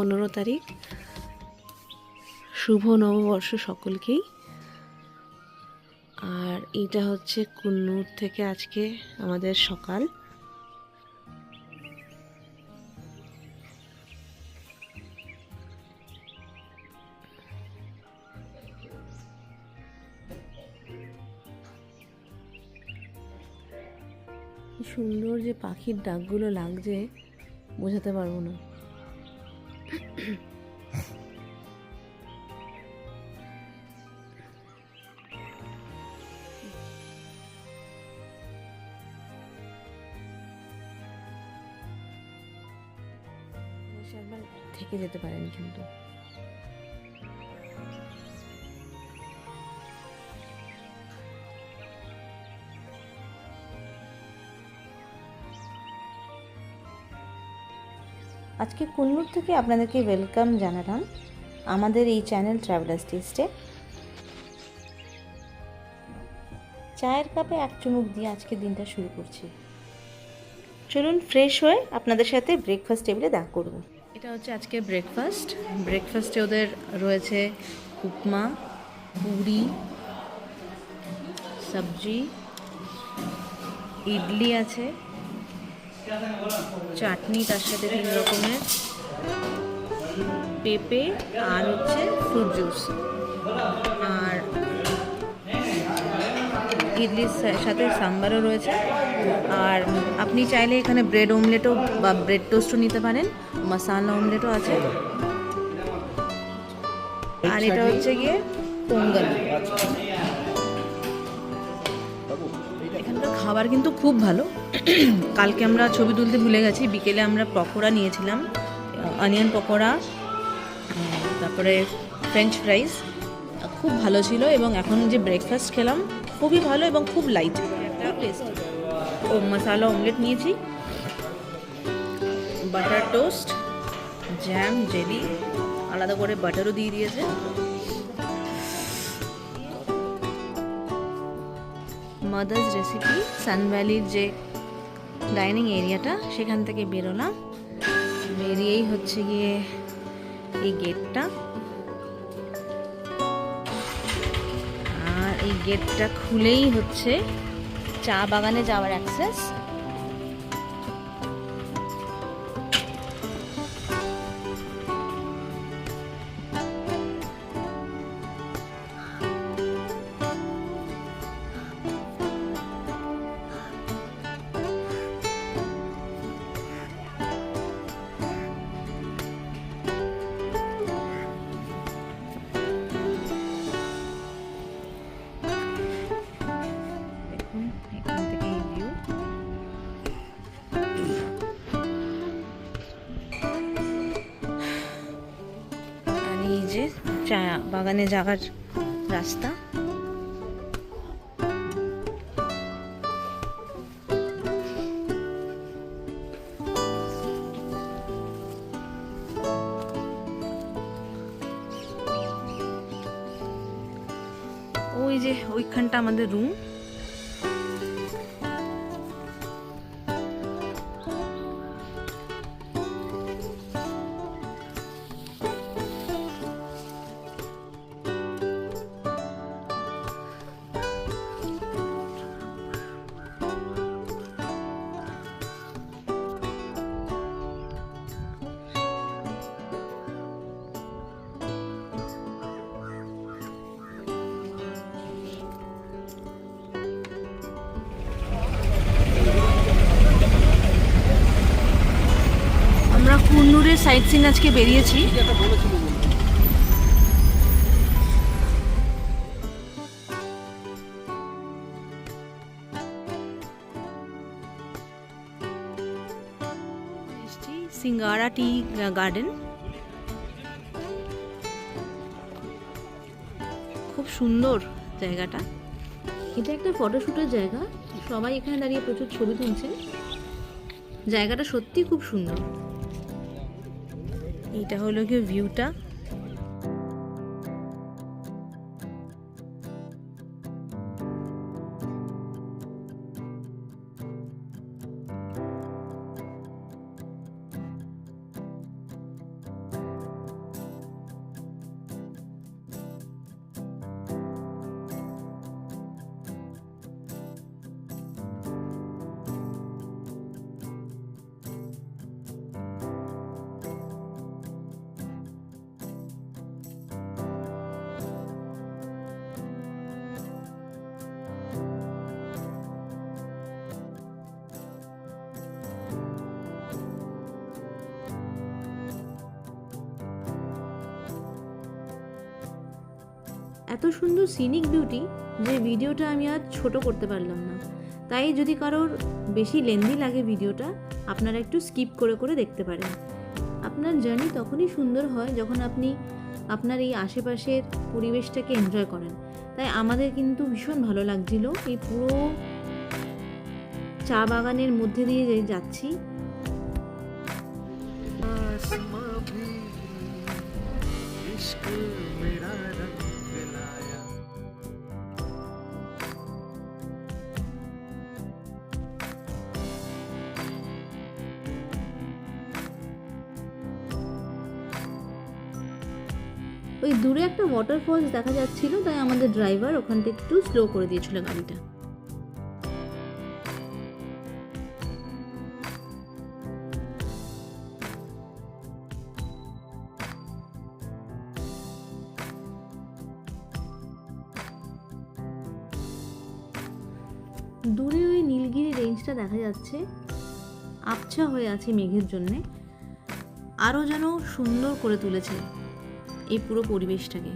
পনেরো তারিখ। শুভ নববর্ষ সকলকেই। আর এটা হচ্ছে কুন্নুর থেকে আজকে আমাদের সকাল। সুন্দর যে পাখির ডাকগুলো লাগছে, বোঝাতে পারব না। থেকে যেতে পারেন কিন্তু। আজকে কুন্নুর থেকে আপনাদেরকে ওয়েলকাম জানালাম আমাদের এই চ্যানেল ট্রাভেলার্স টেস্টে চায়ের কাপে এক চুমুক দিয়ে আজকে দিনটা শুরু করছি। চলুন ফ্রেশ হয়ে আপনাদের সাথে ব্রেকফাস্ট টেবিলে দেখা করব। এটা হচ্ছে আজকে ব্রেকফাস্ট ব্রেকফাস্টে ওদের রয়েছে উপমা, পুরি, সবজি, ইডলি আছে, চাটনি তার সাথে তিন রকমের, পেঁপে আর হচ্ছে ফ্রুট জুস আর ইডলির সাথে সাম্বারও রয়েছে। আর আপনি চাইলে এখানে ব্রেড অমলেটও বা ব্রেড টোস্টও নিতে পারেন। মশালা অমলেটও আছে। আর এটা হচ্ছে গিয়ে পোঙ্গল। এখানকার খাবার কিন্তু খুব ভালো। কালকে আমরা ছবি তুলতে ভুলে গেছি। বিকেলে আমরা পকোড়া নিয়েছিলাম। অনিয়ন পকোড়া তারপরে ফ্রেঞ্চ ফ্রাইস খুব ভালো ছিল এবং এখন যে ব্রেকফাস্ট খেলাম খুবই ভালো এবং খুব লাইট ও মশালা অমলেট নিয়েছি। বাটার টোস্ট জ্যাম জেলি আলাদা করে বাটারও দিয়ে দিয়েছে। মাদার্স রেসিপি সানভ্যালির যে ডাইনিং এরিয়াটা সেখান থেকে বেরোলাম। বেরিয়েই হচ্ছে গিয়ে এই গেটটা আর এই গেটটা খুলেই হচ্ছে চা বাগানে যাওয়ার অ্যাক্সেস চা বাগানে যাওয়ার রাস্তা। ওই যে ওইখানটা আমাদের রুম কুন্নুরের সাইট সিন আজকে বেরিয়েছি। সিঙ্গারা টি গার্ডেন খুব সুন্দর জায়গাটা। এটা একটা ফটোশুটের জায়গা। সবাই এখানে দাঁড়িয়ে প্রচুর ছবি তুলছে। জায়গাটা সত্যি খুব সুন্দর। এটা হলো গিয়ে ভিউটা এত সুন্দর সিনিক বিউটি যে ভিডিওটা আমি আর ছোট করতে পারলাম না তাই যদি কারোর বেশি লেন্দি লাগে ভিডিওটা আপনারা একটু স্কিপ করে করে দেখতে পারেন আপনার জার্নি তখনই সুন্দর হয় যখন আপনি আপনার এই আশেপাশের পরিবেশটাকে এনজয় করেন তাই আমাদের কিন্তু ভীষণ ভালো লাগছিল এই পুরো চা বাগানের মধ্যে দিয়ে যে যাচ্ছি आसमां भी इश्क मेरा रंग দূরে একটা ওয়াটারফলস দেখা যাচ্ছিল, তাই আমাদের ড্রাইভার ওখান থেকে একটু স্লো করে দিয়েছিল গাড়িটা। দূরে ওই নীলগিরি রেঞ্জটা দেখা যাচ্ছে। আবছা হয়ে আছে মেঘের জন্যে। আরও যেন সুন্দর করে তুলেছে। এই পুরো পরিবেশটাকে।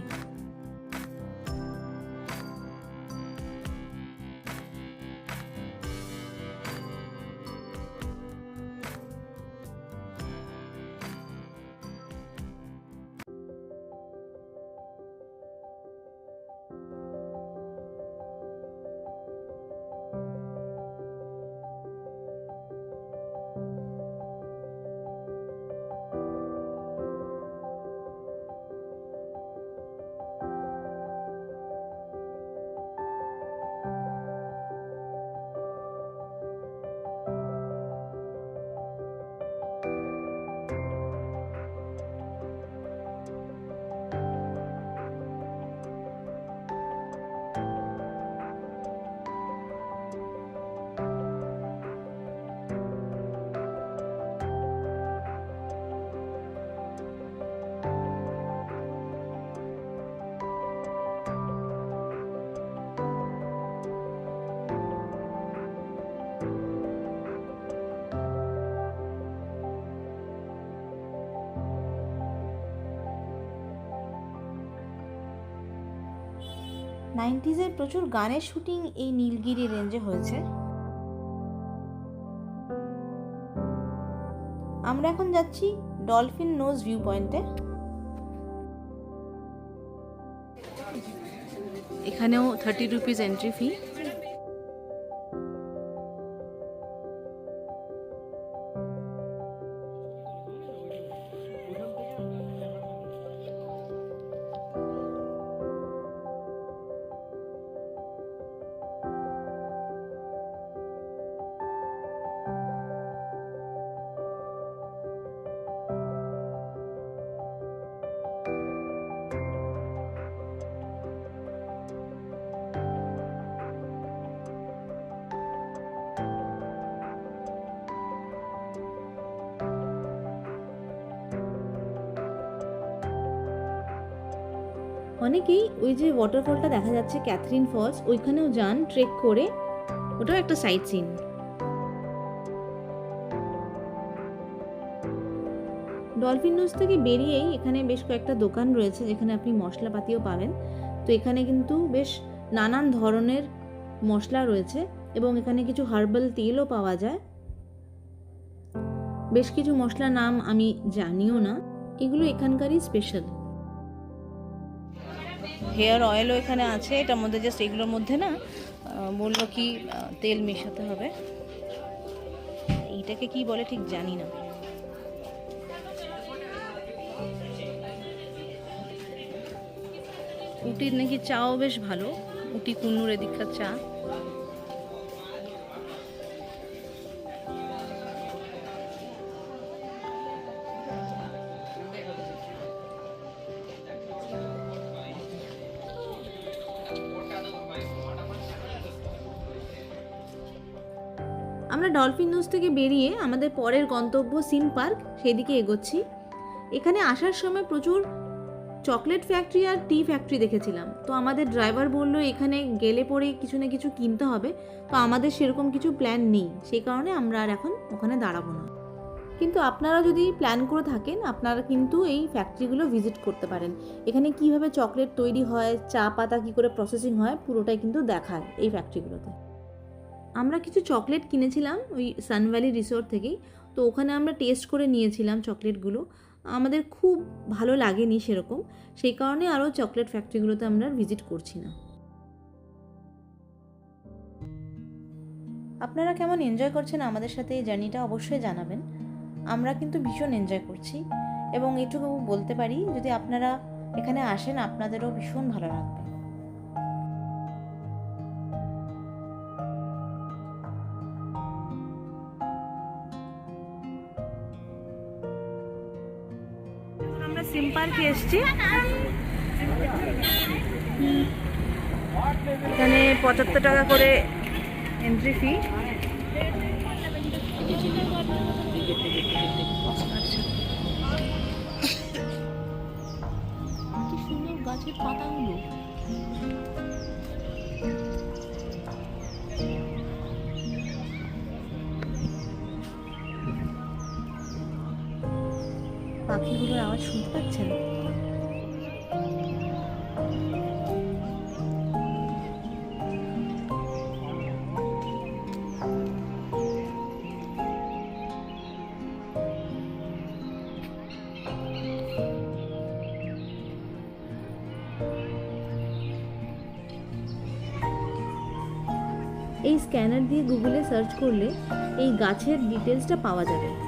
নাইনটিজের প্রচুর গানের শুটিং এই নীলগিরি রেঞ্জে হয়েছে। আমরা এখন যাচ্ছি ডলফিন নোজ ভিউ পয়েন্টে এখানেও থার্টি রুপিস এন্ট্রি ফি অনেকেই ওই যে ওয়াটারফলটা দেখা যাচ্ছে ক্যাথরিন ফলস ওইখানেও যান ট্রেক করে। ওটাও একটা সাইট সিন ডলফিন নোজ থেকে বেরিয়েই এখানে বেশ কয়েকটা দোকান রয়েছে যেখানে আপনি মশলাপাতিও পাবেন। তো এখানে কিন্তু বেশ নানান ধরনের মশলা রয়েছে এবং এখানে কিছু হার্বাল তেলও পাওয়া যায়। বেশ কিছু মশলার নাম আমি জানিও না। এগুলো এখানকারই স্পেশাল হেয়ার অয়েলও এখানে আছে, এটার মধ্যে জাস্ট এগুলোর মধ্যে না বলল কি তেল মেশাতে হবে। এইটাকে কি বলে ঠিক জানি না। উটির নাকি চাও বেশ ভালো, উটি কুন্নুর এদিককার চা। আমরা ডলফিন নোজ থেকে বেরিয়ে আমাদের পরের গন্তব্য সিন পার্ক, সেদিকে এগোচ্ছি। এখানে আসার সময় প্রচুর চকলেট ফ্যাক্টরি আর টি ফ্যাক্টরি দেখেছিলাম। তো আমাদের ড্রাইভার বলল, এখানে গেলে পরে কিছু না কিছু কিনতে হবে। তো আমাদের সেরকম কিছু প্ল্যান নেই। সেই কারণে আমরা আর এখন ওখানে দাঁড়াবো না। কিন্তু আপনারা যদি প্ল্যান করে থাকেন, আপনারা কিন্তু এই ফ্যাক্টরিগুলো ভিজিট করতে পারেন। এখানে কীভাবে চকলেট তৈরি হয়, চা পাতা কী করে প্রসেসিং হয়, পুরোটাই কিন্তু দেখায় এই ফ্যাক্টরিগুলোতে। আমরা কিছু চকলেট কিনেছিলাম ওই সানভ্যালি রিসোর্ট থেকেই। তো ওখানে আমরা টেস্ট করে নিয়েছিলাম চকলেটগুলো। আমাদের খুব ভালো লাগেনি সেরকম। সেই কারণে আরও চকলেট ফ্যাক্টরিগুলোতে আমরা ভিজিট করছি না। আপনারা কেমন এনজয় করছেন আমাদের সাথে এই জার্নিটা অবশ্যই জানাবেন। আমরা কিন্তু ভীষণ এনজয় করছি। এবং এটুকু বলতে পারি, যদি আপনারা এখানে আসেন, আপনাদেরও ভীষণ ভালো লাগবে। পার্কে এসেছি। এখানে পঁচাত্তর টাকা করে এন্ট্রি ফি সুন্দর গাছের পাতাগুলো। পাখিগুলোর আওয়াজ শুনতে পাচ্ছেন? এই স্ক্যানার দিয়ে গুগলে সার্চ করলে এই গাছের ডিটেলসটা পাওয়া যাবে।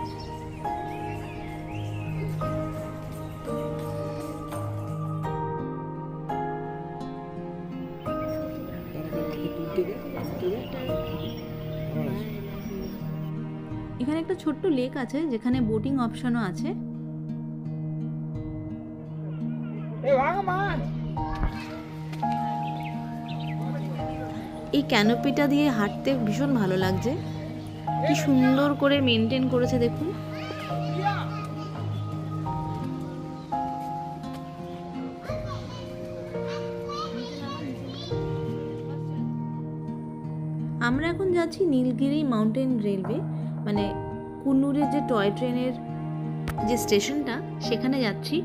এখানে একটা ছোট্ট লেক আছে যেখানে বোটিং অপশনও আছে। এই ক্যানোপিটা দিয়ে হাঁটতে ভীষণ ভালো লাগছে। কি সুন্দর করে মেনটেন করেছে দেখুন। নীলগিরি মাউন্টেন রেলওয়ে মানে কুন্নুরের যে টয় ট্রেনের যে স্টেশনটা, সেখানে যাচ্ছি।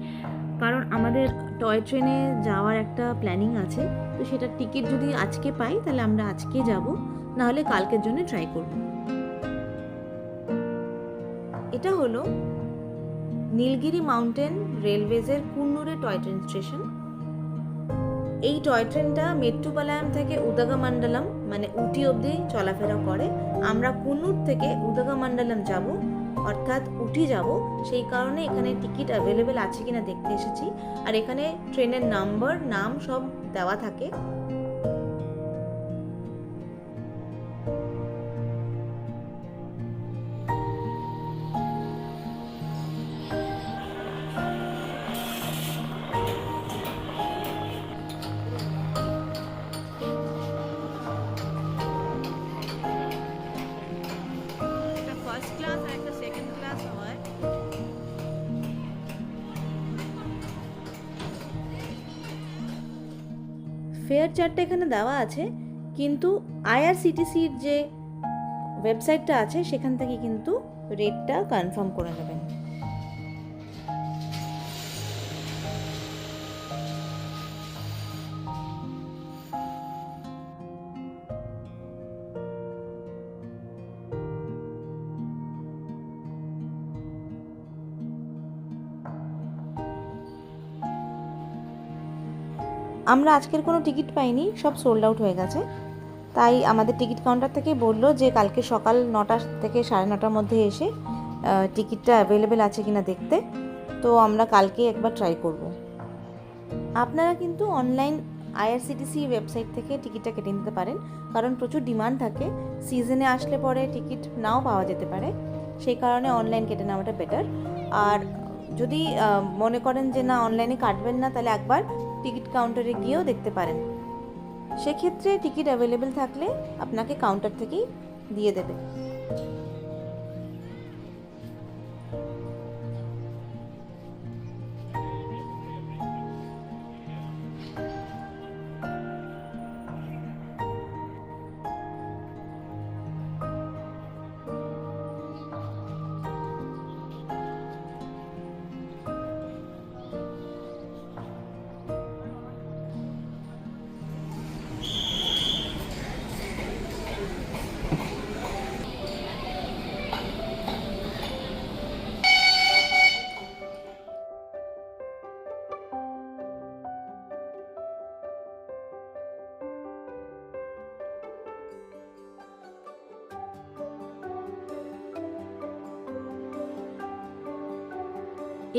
কারণ আমাদের টয় ট্রেনে যাওয়ার একটা প্ল্যানিং আছে। তো সেটার টিকিট যদি আজকে পাই, তাহলে আমরা আজকে যাব। নাহলে কালকের জন্য ট্রাই করব। এটা হলো নীলগিরি মাউন্টেন রেলওয়েজের কুন্নুরে টয় ট্রেন স্টেশন। এই টয় ট্রেনটা মেট্টুপালায়াম থেকে উদগামান্ডালাম মানে উটি অবধি চলাফেরা করে। আমরা কুনুর থেকে উদগামান্ডালাম যাব, অর্থাৎ উটি যাব। সেই কারণে এখানে টিকিট অ্যাভেলেবেল আছে কিনা দেখতে এসেছি। আর এখানে ট্রেনের নাম্বার নাম সব দেওয়া থাকে। চার্টটা এখানে দেওয়া আছে, কিন্তু আইআরসিটিসির যে ওয়েবসাইটটা আছে, সেখান থেকে কিন্তু রেটটা কনফার্ম করে নেবেন। আমরা আজকের কোনো টিকিট পাইনি, সব সোল্ড আউট হয়ে গেছে। তাই আমাদের টিকিট কাউন্টার থেকে বলল যে কালকে সকাল নটা থেকে সাড়ে নটার মধ্যে এসে টিকিটটা অ্যাভেলেবেল আছে কিনা দেখতে। তো আমরা কালকে একবার ট্রাই করব। আপনারা কিন্তু অনলাইন আইআরসিটিসি ওয়েবসাইট থেকে টিকিটটা কেটে নিতে পারেন, কারণ প্রচুর ডিমান্ড থাকে। সিজনে আসলে পরে টিকিট নাও পাওয়া যেতে পারে। সেই কারণে অনলাইন কেটে নেওয়াটা বেটার আর যদি মনে করেন যে না অনলাইনে কাটবেন না, তাহলে একবার টিকিট কাউন্টারে গিয়েও দেখতে পারেন। সেক্ষেত্রে টিকিট অ্যাভেলেবেল থাকলে আপনাকে কাউন্টার থেকেই দিয়ে দেবে।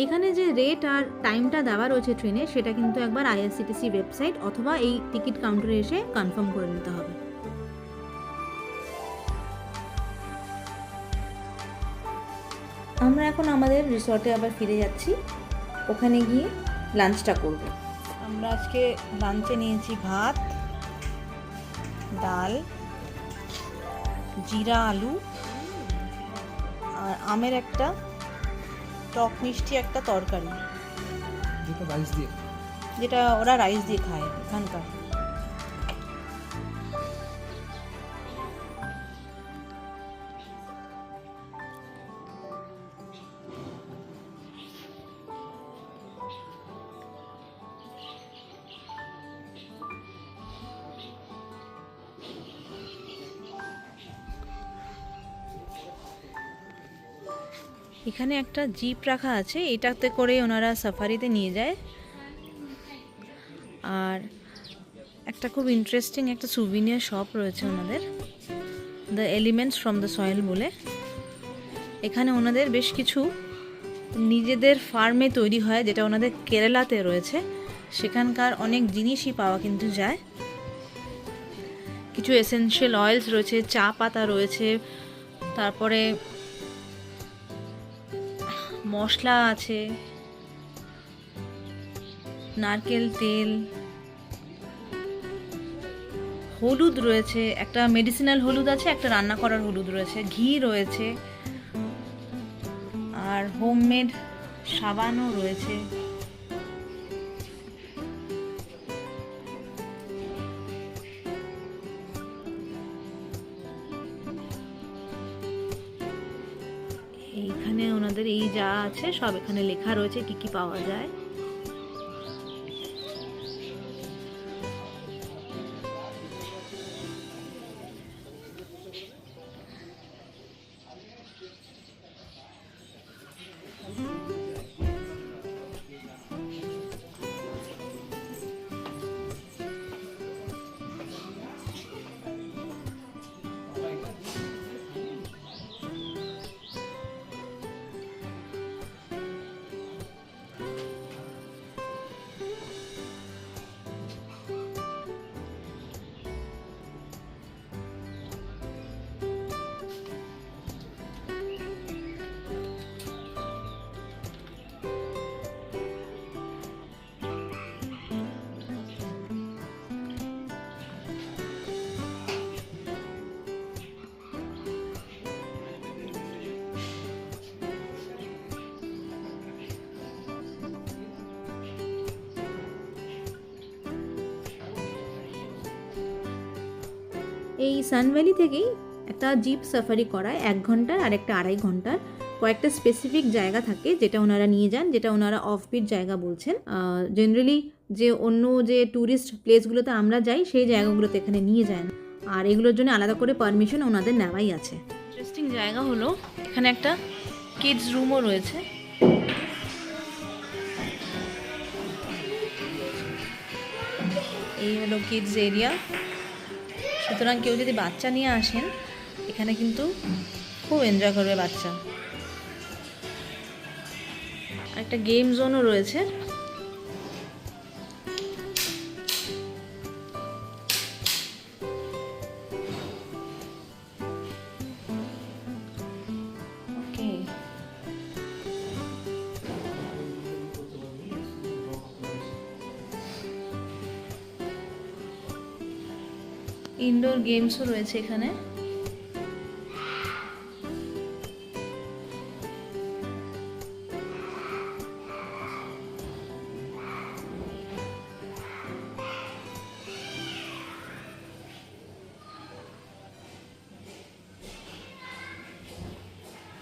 এখানে যে রেট আর টাইমটা দেওয়া রয়েছে ট্রেনে সেটা কিন্তু একবার আইআরসিটিসি ওয়েবসাইট অথবা এই টিকিট কাউন্টারে এসে কনফার্ম করে নিতে হবে। আমরা এখন আমাদের রিসর্টে আবার ফিরে যাচ্ছি। ওখানে গিয়ে লাঞ্চটা করব। আমরা আজকে লাঞ্চে নিয়েছি ভাত, ডাল, জিরা, আলু আর আমের একটা টক মিষ্টি একটা তরকারি। যেটা রাইস দিয়ে। যেটা ওরা রাইস দিয়ে খায় এখানকার। এখানে একটা জিপ রাখা আছে, এটাতে করে ওনারা সাফারিতে নিয়ে যায়। আর একটা খুব ইন্টারেস্টিং একটা সুভিনিয়ার শপ রয়েছে ওনাদের the elements from the soil বলে। এখানে ওনাদের বেশ কিছু নিজেদের ফার্মে তৈরি হয়, যেটা ওনাদের কেরালাতে রয়েছে। সেখানকার অনেক জিনিসই পাওয়া কিন্তু যায়। কিছু এসেনশিয়াল অয়েলস রয়েছে, চা পাতা রয়েছে, তারপরে মশলা আছে, নারকেল, তেল, হলুদ রয়েছে, একটা মেডিসিনাল হলুদ আছে, একটা রান্না করার হলুদ রয়েছে, ঘি রয়েছে, আর হোমমেড সাবানও রয়েছে। ওনাদের এই যা আছে সব এখানে লেখা রয়েছে কি কি পাওয়া যায়। এই সানভ্যালি থেকেই একটা জিপ সাফারি করায় এক ঘণ্টার আর একটা আড়াই ঘণ্টার। কয়েকটা স্পেসিফিক জায়গা থাকে যেটা ওনারা নিয়ে যান, যেটা ওনারা অফবিট জায়গা বলছেন। জেনারেলি যে অন্য যে ট্যুরিস্ট প্লেসগুলোতে আমরা যাই, সেই জায়গাগুলোতে এখানে নিয়ে যান। আর এগুলোর জন্য আলাদা করে পারমিশন ওনাদের নেওয়াই আছে। ইন্টারেস্টিং জায়গা হলো, এখানে একটা কিডস রুমও রয়েছে। এই হলো কিডস এরিয়া সুতরাং কেউ যদি বাচ্চা নিয়ে আসেন, এখানে কিন্তু খুব এনজয় করবে বাচ্চা। একটা গেম জোনও রয়েছে। গেমসও রয়েছে এখানে।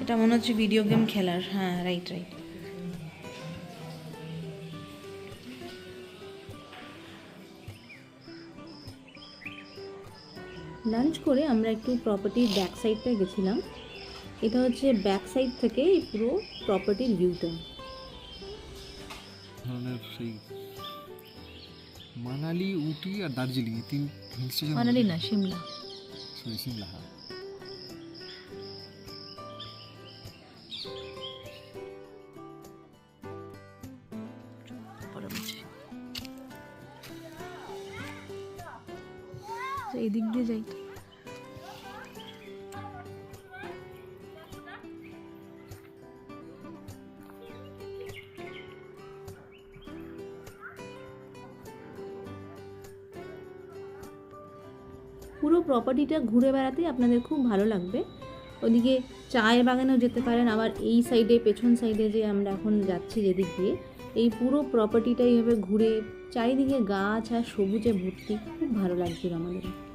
এটা মনে হচ্ছে ভিডিও গেম খেলার। হ্যাঁ রাইট রাইট লাঞ্চ করে আমরা একটু প্রপার্টির ব্যাক সাইডটা গেছিলাম। এটা হচ্ছে ব্যাক সাইড থেকে এই পুরো প্রপার্টির ভিউটা সেই মানালি উটি আর দার্জিলিং এই তিন হিল স্টেশন মানালি না সিমলা। সরি সিমলা হ্যাঁ। প্রপার্টিটা ঘুরে বেড়াতেই আপনাদের খুব ভালো লাগবে। ওদিকে চায়ের বাগানেও যেতে পারেন, আবার এই সাইডে পেছন সাইডে যে আমরা এখন যাচ্ছি যেদিক দিয়ে, এই পুরো প্রপার্টিটা এইভাবে ঘুরে, চারিদিকে গাছ আর সবুজে ভর্তি, খুব ভালো লাগছিল আমাদের।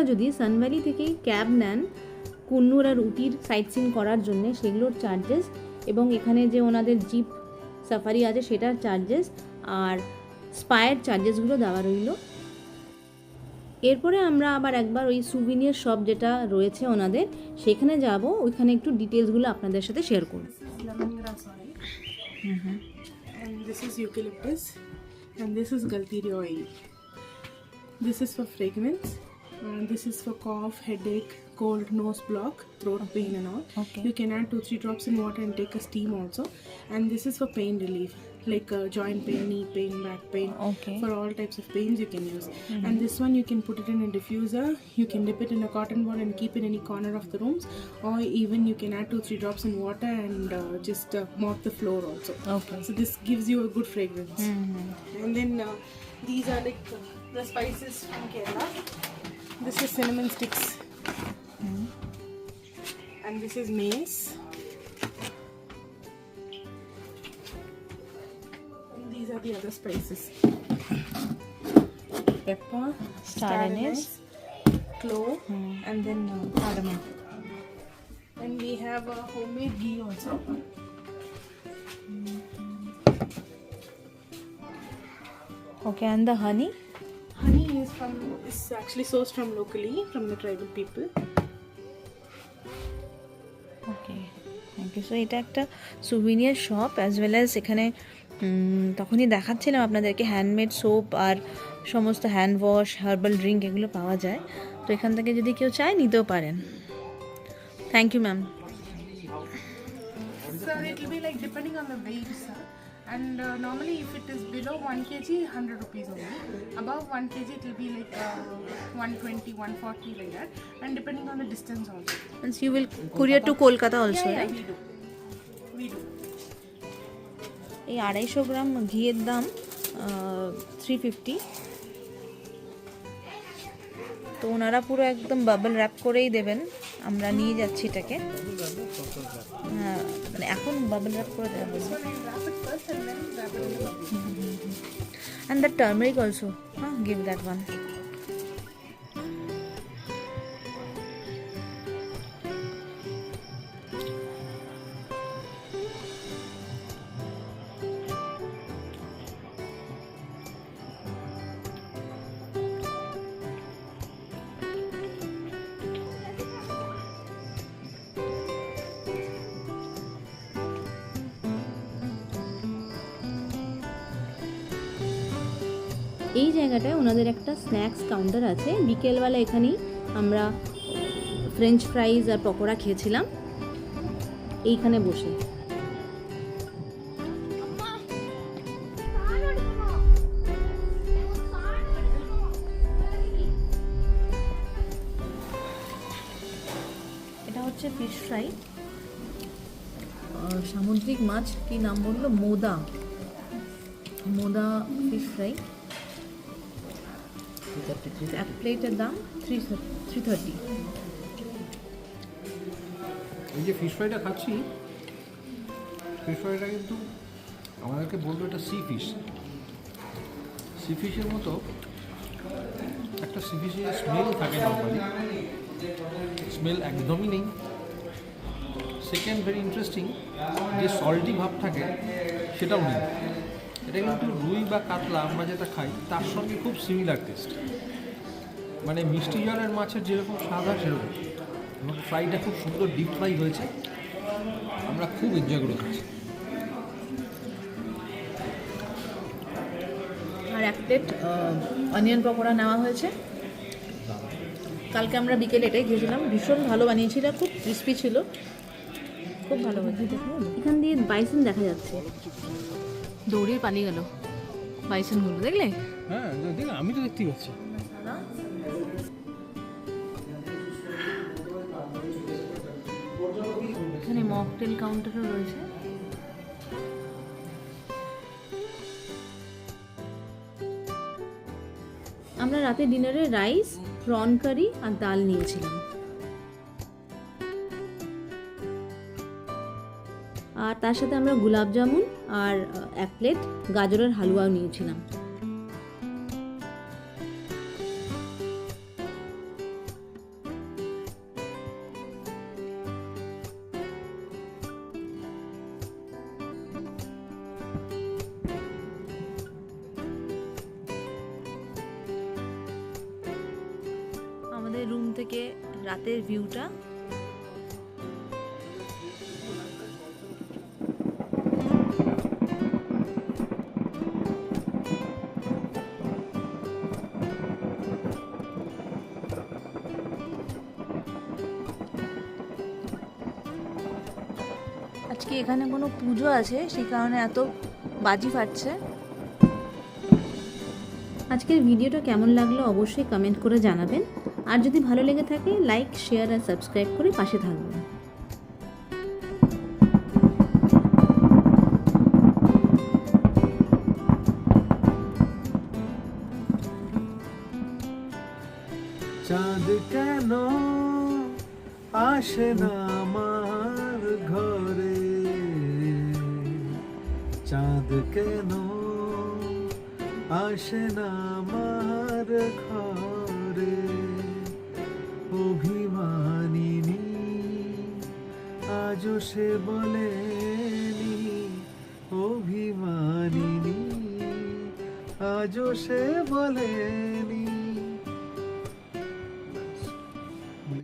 আপনারা যদি সানভ্যালি থেকেই ক্যাব নেন কুন্নুর আর উটির সাইট সিন করার জন্য সেগুলোর চার্জেস এবং এখানে যে ওনাদের জিপ সাফারি আছে সেটার চার্জেস আর স্পায়ের চার্জেসগুলো দেওয়া রইল এরপরে আমরা আবার একবার ওই সুভিনিয়ার শপ যেটা রয়েছে ওনাদের সেখানে যাব ওইখানে একটু ডিটেলসগুলো আপনাদের সাথে শেয়ার করব This is. And this is eucalyptus. And this is galtiri oil. This is for fragrance. Uh, this is for cough, headache, cold, nose block, throat pain, and all. Okay. You can add two, three drops in water and take a steam also. And this is for pain relief, like uh, joint pain, knee pain, back pain. Okay. For all types of pains, you can use. And this one, you can put it in a diffuser. You can dip it in a cotton ball and keep in any corner of the rooms, or even you can add two, three drops in water and uh, just uh, mop the floor also. Okay So this gives you a good fragrance. And then uh, these are like the spices from Kerala. This is cinnamon sticks. And this is mace. And these are the other spices. Pepper, star anise, clove, mm. and then uh, cardamom. And we have a homemade ghee also. Okay, and the honey? Honey is from is actually sourced from locally from the tribal people. Okay thank you so এটা একটা souvenir shop as well as এখানে তখনই দেখাচ্ছিলাম আপনাদেরকে handmade soap আর সমস্ত hand wash herbal drink এগুলো পাওয়া যায়। তো এখান থেকে যদি কেউ চায় নিতেও পারেন। Thank you ma'am So it will be like depending on the weight, sir. And uh, normally, if it is below 1 kg, 100 rupees only. Above 1 kg, it will be like uh, 120, 140 like that. And depending on the distance also. You will courier to Kolkata also yeah, right we do. We do. এই আড়াইশো গ্রাম ঘিয়ের দাম three fifty তো ওনারা পুরো একদম bubble wrap করেই দেবেন আমরা নিয়ে যাচ্ছি এটাকে। হ্যাঁ মানে এখন বাবল র্যাপ করে দেওয়া হয়েছে। অ্যান্ড দ্য টার্মেরিক অলসো হ্যাঁ গিভ দ্যাট wrap এই জায়গাটায় ওনাদের একটা স্ন্যাক্স কাউন্টার আছে। বিকেলবেলা এখানেই আমরা ফ্রেঞ্চ ফ্রাইজ আর পকোড়া খেয়েছিলাম। এইখানে বসে। এটা হচ্ছে ফিশ ফ্রাই সামুদ্রিক মাছ কি নাম বলল? মোদা। মোদা ফিশ ফ্রাই এক প্লেটের দাম থ্রি থ্রি থার্টি এই যে ফিশ ফ্রাইটা খাচ্ছি ফিশ ফ্রাইটা কিন্তু আমাদেরকে বলল এটা সি ফিশ সি ফিশের মতো একটা সি ফিশের স্মেল থাকে নর্মালি স্মেল একদমই নেই। সেকেন্ড ভেরি ইন্টারেস্টিং যে সল্টি ভাব থাকে, সেটাও নেই। এটা কিন্তু রুই বা কাতলা আমরা যেটা খাই, তার সঙ্গে খুব সিমিলার টেস্ট মানে মিষ্টি জলের মাছের যেরকম স্বাদ হয় সেরকম। এবং ফ্রাইটা খুব সুন্দর ডিপ ফ্রাই হয়েছে। আমরা খুব এনজয় করে খাচ্ছি। আর এক প্লেট অনিয়ন পকোড়া নেওয়া হয়েছে। কালকে আমরা বিকেলে এটাই খেয়েছিলাম। ভীষণ ভালো বানিয়েছিল খুব ক্রিস্পি ছিল। খুব ভালো হয়েছে। এখান দিয়ে বাইসন দেখা যাচ্ছে। দৌড়িয়ে পালিয়ে গেল। বাইসনগুলো দেখলে? হ্যাঁ আমি তো দেখতেই পাচ্ছি। মকটেল কাউন্টারও রয়েছে। আমরা রাতে ডিনারে রাইস, প্রন কারি আর ডাল নিয়েছিলাম। আর তার সাথে আমরা গুলাব জামুন আর এক প্লেট গাজরের হালুয়াও নিয়েছিলাম। পুজো আছে সেই কারণে এত বাজি ফাটছে। আজকের ভিডিওটা কেমন লাগল অবশ্যই কমেন্ট করে জানাবেন। আর যদি ভালো লেগে থাকে লাইক শেয়ার আর সাবস্ক্রাইব করে পাশে থাকবেন। চাঁদ কেন আসে না? আসে না আমার ঘরে অভিমানিনী আজও সে বলেনি অভিমানিনী আজও সে বলেনি